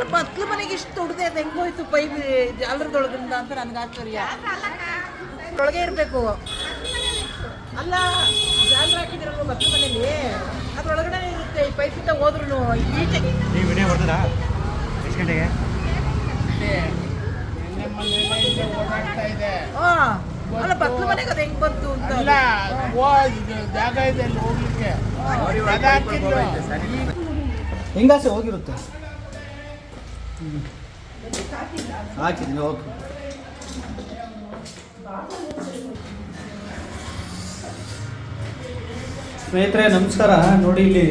ಅಲ್ಲ ಮಕ್ಳು ಮನೆಗೆ ಇಷ್ಟು ದೊಡ್ಡದೆ ಅದು ಹೆಂಗೋಯ್ತು ಪೈಪ್ ಜಾಲರದೊಳಗಿಂದ ಅಂತ ನನ್ಗೆ ಆಶ್ಚರ್ಯ. ಒಳಗೆ ಇರಬೇಕು. ಅಲ್ಲ ಜಾಲರ್ ಹಾಕಿದಿರಲ್ವ ಬತ್ಲು ಮನೇಲಿ? ಅದ್ರೊಳಗಡೆ ಇರುತ್ತೆ ಈ ಪೈಪ್ ಇಂದ ಹೋದ್ರು ಈಚೆ. ನೀವು ವಿಡಿಯೋ ಎಷ್ಟು ಗಂಟೆಗೆ? ಓಡಾಡ್ತಾ ಇದೆ ಹಾ. ಅಲ್ಲ ಬತ್ಲು ಮನೆಗೆ ಅದು ಹೆಂಗ್ ಬಂತು ಅಂತ. ಅಲ್ಲ ಓ ಇದು ಜಾಗ ಇದೆ ಅಲ್ಲಿ ಹೋಗ್ಲಿಕ್ಕೆ. ಹೆಂಗಾಸೆ ಹೋಗಿರುತ್ತೆ? ಹಾಕಿದ್ದೀನಿ ಓಕೆ ಸ್ನೇಹಿತರೆ, ನಮಸ್ಕಾರ. ನೋಡಿ ಇಲ್ಲಿ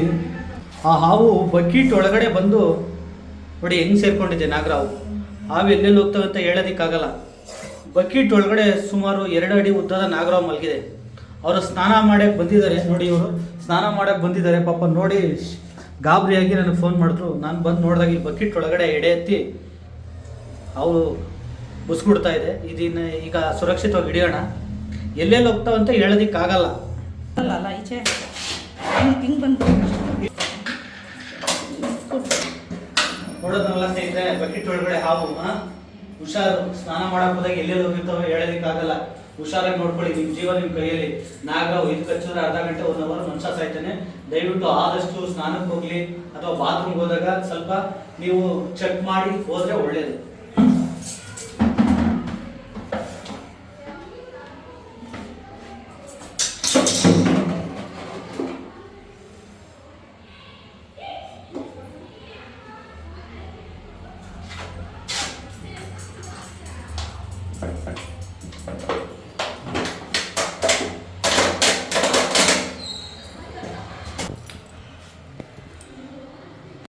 ಆ ಹಾವು ಬಕೀಟ್ ಒಳಗಡೆ ಬಂದು ನೋಡಿ ಹೆಂಗ್ ಸೇರ್ಕೊಂಡಿದೆ ನಾಗರಾವು. ಹಾವು ಎಲ್ಲೆಲ್ಲಿ ಹೋಗ್ತವೆ ಅಂತ ಹೇಳೋದಕ್ಕಾಗಲ್ಲ. ಬಕೀಟ್ ಒಳಗಡೆ ಸುಮಾರು ಎರಡು ಅಡಿ ಉದ್ದದ ನಾಗರಾವ್ ಮಲಗಿದೆ. ಅವರು ಸ್ನಾನ ಮಾಡಕ್ಕೆ ಬಂದಿದ್ದಾರೆ. ನೋಡಿ ಇವರು ಸ್ನಾನ ಮಾಡಕ್ಕೆ ಬಂದಿದ್ದಾರೆ. ಪಾಪ ನೋಡಿ ಗಾಬರಿಯಾಗಿ ನನಗೆ ಫೋನ್ ಮಾಡಿದ್ರು. ನಾನು ಬಂದು ನೋಡಿದಾಗ ಈ ಬಕೆಟ್ ಒಳಗಡೆ ಎಡೆ ಎತ್ತಿ ಅವರು ಇದೆ. ಇದನ್ನ ಈಗ ಸುರಕ್ಷಿತವಾಗಿ ಹಿಡಿಯೋಣ. ಎಲ್ಲೆಲ್ಲಿ ಹೋಗ್ತಾವಂತ ಹೇಳೋದಕ್ಕಾಗಲ್ಲ. ಅಲ್ಲ ಅಲ್ಲ ಈಚೆ. ಹಿಂಗ್ ಸ್ನೇಹಿತರೆ ಬಕೆಟ್ ಒಳಗಡೆ ಹಾವು ಹುಷಾರು ಸ್ನಾನ ಮಾಡಕ್ ಹೋದಾಗ ಎಲ್ಲೆಲ್ಲಿ ಹೋಗಿರ್ತಾವೆ ಹೇಳೋದಕ್ಕಾಗಲ್ಲ. ಹುಷಾರಾಗಿ ನೋಡ್ಕೊಳ್ಳಿ ನಿಮ್ಮ ಜೀವ ನಿಮ್ಮ ಕೈಯಲ್ಲಿ. ನಾಗರಾವ್ ಇದು ಕಚ್ಚಿದ್ರೆ ಅರ್ಧ ಗಂಟೆ ಒನ್ ಅವರ್ ಮನುಷ್ಯ ಸಾಯ್ತಾನೆ. ದಯವಿಟ್ಟು ಆದಷ್ಟು ಸ್ನಾನಕ್ಕೆ ಹೋಗ್ಲಿ, ಅಥವಾ ಬಾತ್ರೂಮ್ಗೆ ಹೋದಾಗ ಸ್ವಲ್ಪ ನೀವು ಚೆಕ್ ಮಾಡಿ, ಹೋದ್ರೆ ಒಳ್ಳೇದು.